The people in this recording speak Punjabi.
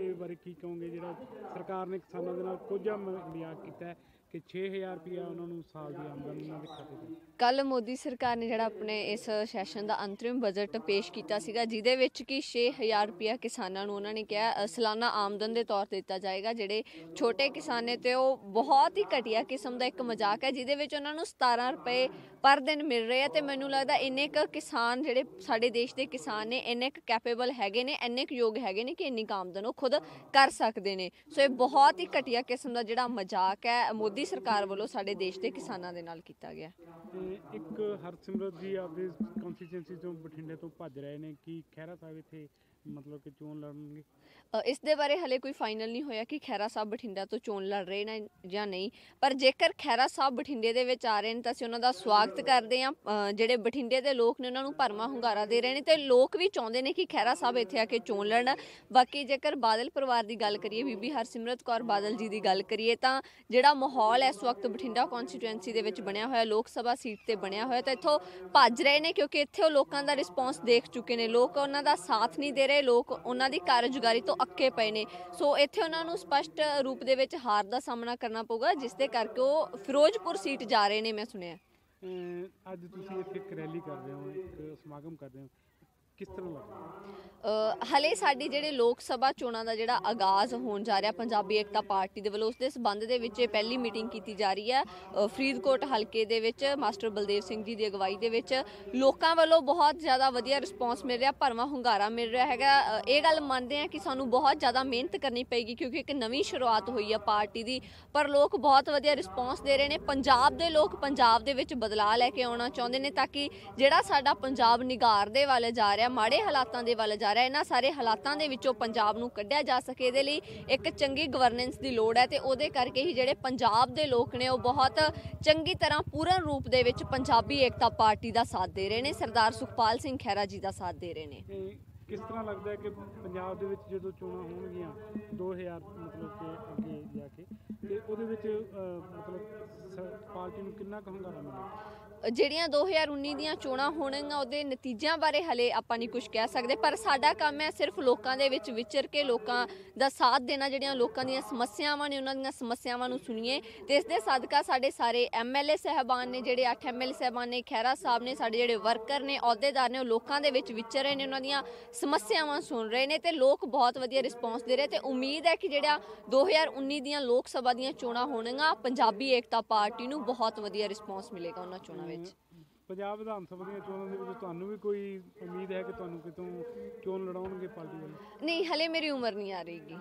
ਇਹ ਬਾਰੇ ਕੀ ਕਹੋਗੇ? ਜਿਹੜਾ ਸਰਕਾਰ ਨੇ ਕਿਸਾਨਾਂ ਦੇ ਨਾਲ ਕੋਝਾ ਮਜ਼ਾਕ ਕੀਤਾ ਹੈ। ਕਿ 6000 ਰੁਪਇਆ ਉਹਨਾਂ ਨੂੰ ਸਾਲ ਦੀ ਆਮਦਨ ਉਹਨਾਂ ਦੇ ਖਾਤੇ 'ਚ ਕੱਲ ਮੋਦੀ ਸਰਕਾਰ ਨੇ ਜਿਹੜਾ ਆਪਣੇ ਇਸ ਸੈਸ਼ਨ ਦਾ ਅੰਤਰਿਮ ਬਜਟ ਪੇਸ਼ ਕੀਤਾ ਸੀਗਾ ਜਿਹਦੇ ਵਿੱਚ ਕਿ 6000 ਰੁਪਇਆ ਕਿਸਾਨਾਂ ਨੂੰ ਉਹਨਾਂ ਨੇ ਕਿਹਾ ਅ, ਸਾਲਾਨਾ ਆਮਦਨ ਦੇ ਤੌਰ ਤੇ ਦਿੱਤਾ ਜਾਏਗਾ। ਜਿਹੜੇ ਛੋਟੇ ਕਿਸਾਨ ਨੇ ਤੇ ਉਹ ਬਹੁਤ ਹੀ ਘਟੀਆ ਕਿਸਮ ਦਾ ਇੱਕ ਮਜ਼ਾਕ ਹੈ ਜਿਹਦੇ ਵਿੱਚ ਉਹਨਾਂ ਨੂੰ 17 ਰੁਪਏ ਪਰ ਦਿਨ ਮਿਲ ਰਹੇ ਆ ਤੇ ਮੈਨੂੰ ਲੱਗਦਾ ਇੰਨੇ ਕੁ ਕਿਸਾਨ ਜਿਹੜੇ ਸਾਡੇ ਦੇਸ਼ ਦੇ ਕਿਸਾਨ ਨੇ ਇੰਨੇ ਕੁ ਕੈਪੇਬਲ ਹੈਗੇ ਨੇ ਇੰਨੇ ਕੁ ਯੋਗ ਹੈਗੇ ਨੇ ਕਿ ਇੰਨੀ ਕੁ ਆਮਦਨ ਉਹ ਖੁਦ ਕਰ ਸਕਦੇ ਨੇ। ਸੋ ਇਹ ਬਹੁਤ ਹੀ ਘਟੀਆ ਕਿਸਮ ਦਾ ਜਿਹੜਾ ਮਜ਼ਾਕ ਹੈ ਮੋਦੀ ਸਰਕਾਰ ਵੱਲੋਂ ਸਾਡੇ ਦੇਸ਼ ਦੇ ਕਿਸਾਨਾਂ ਦੇ ਨਾਲ ਕੀਤਾ ਗਿਆ। ਤੇ ਇੱਕ ਹਰਸਿਮਰਤ ਜੀ ਆਪਦੇ ਕੰਸਟੀਚੁਐਂਸੀ ਤੋਂ ਬਠਿੰਡੇ ਤੋਂ ਭੱਜ ਰਹੇ ਨੇ। ਕਿ ਖਹਿਰਾ ਸਾਹਿਬ ਇੱਥੇ ਮਤਲਬ ਕਿ ਚੋਣ ਲੜਨਗੇ? ਅ, ਇਸ ਦੇ ਬਾਰੇ ਹਲੇ ਕੋਈ ਫਾਈਨਲ ਨਹੀਂ ਹੋਇਆ ਕਿ ਖੈਰਾ ਸਾਹਿਬ ਬਠਿੰਡਾ ਤੋਂ ਚੋਣ ਲੜ ਰਹੇ ਨੇ ਜਾਂ ਨਹੀਂ। ਪਰ ਜੇਕਰ ਖੈਰਾ ਸਾਹਿਬ ਬਠਿੰਡੇ ਦੇ ਵਿੱਚ ਆ ਰਹੇ ਨੇ ਤਾਂ ਅਸੀਂ ਉਹਨਾਂ ਦਾ ਸਵਾਗਤ ਕਰਦੇ ਹਾਂ। ਅ, ਜਿਹੜੇ ਬਠਿੰਡੇ ਦੇ ਲੋਕ ਨੇ ਉਹਨਾਂ ਨੂੰ ਭਰਮਾ ਹੁੰਗਾਰਾ ਦੇ ਰਹੇ ਨੇ ਤੇ ਲੋਕ ਵੀ ਚਾਹੁੰਦੇ ਨੇ ਕਿ ਖੈਰਾ ਸਾਹਿਬ ਇੱਥੇ ਆ ਕੇ ਚੋਣ ਲੜਨ। ਬਾਕੀ ਜੇਕਰ ਬਾਦਲ ਪਰਿਵਾਰ ਦੀ ਗੱਲ ਕਰੀਏ ਬੀਬੀ ਹਰਸਿਮਰਤ ਕੌਰ ਬਾਦਲ ਜੀ ਦੀ ਗੱਲ ਕਰੀਏ ਤਾਂ ਜਿਹੜਾ ਮਾਹੌਲ ਇਸ ਵਕਤ ਬਠਿੰਡਾ ਕਨਸਟੀਟੂਐਂਸੀ ਦੇ ਵਿੱਚ ਬਣਿਆ ਹੋਇਆ ਲੋਕ ਸਭਾ ਸੀਟ ਤੇ ਬਣਿਆ ਹੋਇਆ ਤਾਂ ਇੱਥੋਂ ਭੱਜ ਰਹੇ ਨੇ ਕਿਉਂਕਿ ਇੱਥੇ ਉਹ ਲੋਕਾਂ ਦਾ ਰਿਸਪੌਂਸ ਦੇਖ ਚੁੱਕੇ ਨੇ। ਲੋਕ ਉਹਨਾਂ ਦਾ ਸਾਥ ਨਹੀਂ ਦੇ ਰਹੇ ਲੋਕ ਉਹਨਾਂ ਦੀ ਕਾਰਜਗਾਰੀ ਤੋਂ ਅੱਕੇ ਪਏ ਨੇ। ਸੋ ਇੱਥੇ ਉਹਨਾਂ ਨੂੰ ਸਪਸ਼ਟ ਰੂਪ ਦੇ ਵਿੱਚ ਹਾਰ ਦਾ ਸਾਹਮਣਾ ਕਰਨਾ ਪਊਗਾ, ਜਿਸ ਦੇ ਕਰਕੇ ਉਹ ਫਿਰੋਜ਼ਪੁਰ ਸੀਟ ਜਾ ਰਹੇ ਨੇ, ਮੈਂ ਸੁਣਿਆ। ਅਹ ਅੱਜ ਤੁਸੀਂ ਇੱਥੇ ਇੱਕ ਰੈਲੀ ਕਰ ਰਹੇ ਹੋ, ਇੱਕ ਸਮਾਗਮ ਕਰ ਰਹੇ ਹੋ। ਕਿਸ ਤਰ੍ਹਾਂ ਲੱਗ ਹਲੇ ਸਾਡੀ ਜਿਹੜੇ ਲੋਕ ਸਭਾ ਚੋਣਾਂ ਦਾ ਜਿਹੜਾ ਆਗਾਜ਼ ਹੋਣ ਜਾ ਰਿਹਾ ਪੰਜਾਬੀ ਏਕਤਾ ਪਾਰਟੀ ਦੇ ਵੱਲੋਂ ਉਸ ਦੇ ਸਬੰਧ ਦੇ ਵਿੱਚ ਇਹ ਪਹਿਲੀ ਮੀਟਿੰਗ ਕੀਤੀ ਜਾ ਰਹੀ ਹੈ। ਫਰੀਦਕੋਟ ਹਲਕੇ ਦੇ ਵਿੱਚ, ਮਾਸਟਰ ਬਲਦੇਵ ਸਿੰਘ ਜੀ ਦੀ ਅਗਵਾਈ ਦੇ ਵਿੱਚ। ਲੋਕਾਂ ਵੱਲੋਂ ਬਹੁਤ ਜ਼ਿਆਦਾ ਵਧੀਆ ਰਿਸਪੌਂਸ ਮਿਲ ਰਿਹਾ, ਭਰਵਾਂ ਹੁੰਗਾਰਾ ਮਿਲ ਰਿਹਾ ਹੈਗਾ। ਇਹ ਗੱਲ ਮੰਨਦੇ ਆ ਕਿ ਸਾਨੂੰ ਬਹੁਤ ਜ਼ਿਆਦਾ ਮਿਹਨਤ ਕਰਨੀ ਪਏਗੀ ਕਿਉਂਕਿ ਇੱਕ ਨਵੀਂ ਸ਼ੁਰੂਆਤ ਹੋਈ ਹੈ ਪਾਰਟੀ ਦੀ। ਪਰ ਲੋਕ ਬਹੁਤ ਵਧੀਆ ਰਿਸਪੌਂਸ ਦੇ ਰਹੇ ਨੇ। ਪੰਜਾਬ ਦੇ ਲੋਕ ਪੰਜਾਬ ਦੇ ਵਿੱਚ ਬਦਲਾਅ ਲੈ ਕੇ ਆਉਣਾ ਚਾਹੁੰਦੇ ਨੇ ਤਾਂ ਕਿ ਜਿਹੜਾ ਸਾਡਾ ਪੰਜਾਬ ਨਿਗਾਰ ਦੇ ਵੱਲ ਜਾ ਰਿਹਾ ਮਾੜੇ ਹਾਲਾਤਾਂ ਦੇ ਵੱਲ ਜਾ ਰਿਹਾ ਇਹਨਾਂ ਸਾਰੇ ਹਾਲਾਤਾਂ ਦੇ ਵਿੱਚੋਂ ਪੰਜਾਬ ਨੂੰ ਕੱਢਿਆ ਜਾ ਸਕੇ। ਇਹਦੇ ਲਈ ਇੱਕ ਚੰਗੀ ਗਵਰਨੈਂਸ ਦੀ ਲੋੜ ਹੈ ਤੇ ਉਹਦੇ ਕਰਕੇ ਹੀ ਜਿਹੜੇ ਪੰਜਾਬ ਦੇ ਲੋਕ ਨੇ, ਉਹ ਬਹੁਤ ਚੰਗੀ ਤਰ੍ਹਾਂ ਪੂਰਨ ਰੂਪ ਦੇ ਵਿੱਚ ਪੰਜਾਬੀ ਏਕਤਾ ਪਾਰਟੀ ਦਾ ਸਾਥ ਦੇ ਰਹੇ ਨੇ। ਸਰਦਾਰ ਸੁਖਪਾਲ ਸਿੰਘ ਖਹਿਰਾ ਜੀ ਦਾ ਸਾਥ ਦੇ ਰਹੇ ਨੇ। ਕਿਸ ਤਰ੍ਹਾਂ ਲੱਗਦਾ ਹੈ ਕਿ ਪੰਜਾਬ ਦੇ ਵਿੱਚ ਜਦੋਂ ਚੋਣਾਂ ਹੋਣਗੀਆਂ 2000 ਮਤਲਬ ਕਿ ਅੱਗੇ ਮਤਲਬ ਸ- ਪਾਰਟੀ ਨੂੰ ਕਿੰਨਾ ਕੁ ਹੰਗਾਰਾ ਜਿਹੜੀਆਂ 2019 ਦੀਆਂ ਚੋਣਾਂ ਹੋਣਗੀਆਂ, ਉਹਦੇ ਨਤੀਜਿਆਂ ਬਾਰੇ ਹਲੇ ਆਪਾਂ ਨਹੀਂ ਕੁਝ ਕਹਿ ਸਕਦੇ, ਪਰ ਸਾਡਾ ਕੰਮ ਹੈ ਸਿਰਫ ਲੋਕਾਂ ਦੇ ਵਿੱਚ ਵਿਚਰ ਕੇ ਲੋਕਾਂ ਦਾ ਸਾਥ ਦੇਣਾ, ਜਿਹੜੀਆਂ ਲੋਕਾਂ ਦੀਆਂ ਸਮੱਸਿਆਵਾਂ ਨੇ, ਉਹਨਾਂ ਦੀਆਂ ਸਮੱਸਿਆਵਾਂ ਨੂੰ ਸੁਣੀਏ ਤੇ ਇਸ ਦੇ ਸਦਕਾ ਸਾਡੇ ਸਾਰੇ ਐਮਐਲਏ ਸਹਿਬਾਨ ਨੇ, ਜਿਹੜੇ 8 ਐਮਐਲਏ ਸਹਿਬਾਨ ਨੇ, ਖਹਿਰਾ ਸਾਹਿਬ ਨੇ, ਸਾਡੇ ਜਿਹੜੇ ਵਰਕਰ ਨੇ, ਅਹੁਦੇਦਾਰ ਨੇ, ਉਹ ਲੋਕਾਂ ਦੇ ਵਿੱਚ ਵਿਚਰ ਰਹੇ ਨੇ, ਉਹਨਾਂ ਦੀਆਂ ਸਮੱਸਿਆਵਾਂ ਸੁਣ ਰਹੇ ਨੇ ਤੇ ਲੋਕ ਬਹੁਤ ਵਧੀਆ ਰਿਸਪੌਂਸ ਦੇ ਰਹੇ ਤੇ ਉਮੀਦ ਹੈ ਕਿ ਜਿਹੜਾ 2019 ਦੀਆਂ ਲੋਕ ਸਭਾ ਦੀਆਂ ਚੋਣਾਂ ਹੋਣਗੀਆਂ ਪੰਜਾਬੀ ਏਕਤਾ ਪਾਰਟੀ ਨੂੰ ਬਹੁਤ ਵਧੀਆ ਰਿਸਪੌਂਸ ਮਿਲੇਗਾ ਉਹਨਾਂ ਚੋਣਾਂ ਵਿੱਚ। ਪੰਜਾਬ ਵਿਧਾਨ ਸਭਾ ਦੀਆਂ ਚੋਣਾਂ ਦੇ ਵਿੱਚ ਤੁਹਾਨੂੰ ਵੀ ਕੋਈ ਉਮੀਦ ਹੈ ਕਿ ਤੁਹਾਨੂੰ ਕਿਤੋਂ ਚੋਣ ਲੜਾਉਣਗੇ ਪਾਰਟੀ ਵਾਲੇ? ਨਹੀਂ ਹਲੇ ਮੇਰੀ ਉਮਰ ਨਹੀਂ ਆ ਰਹੀਗੀ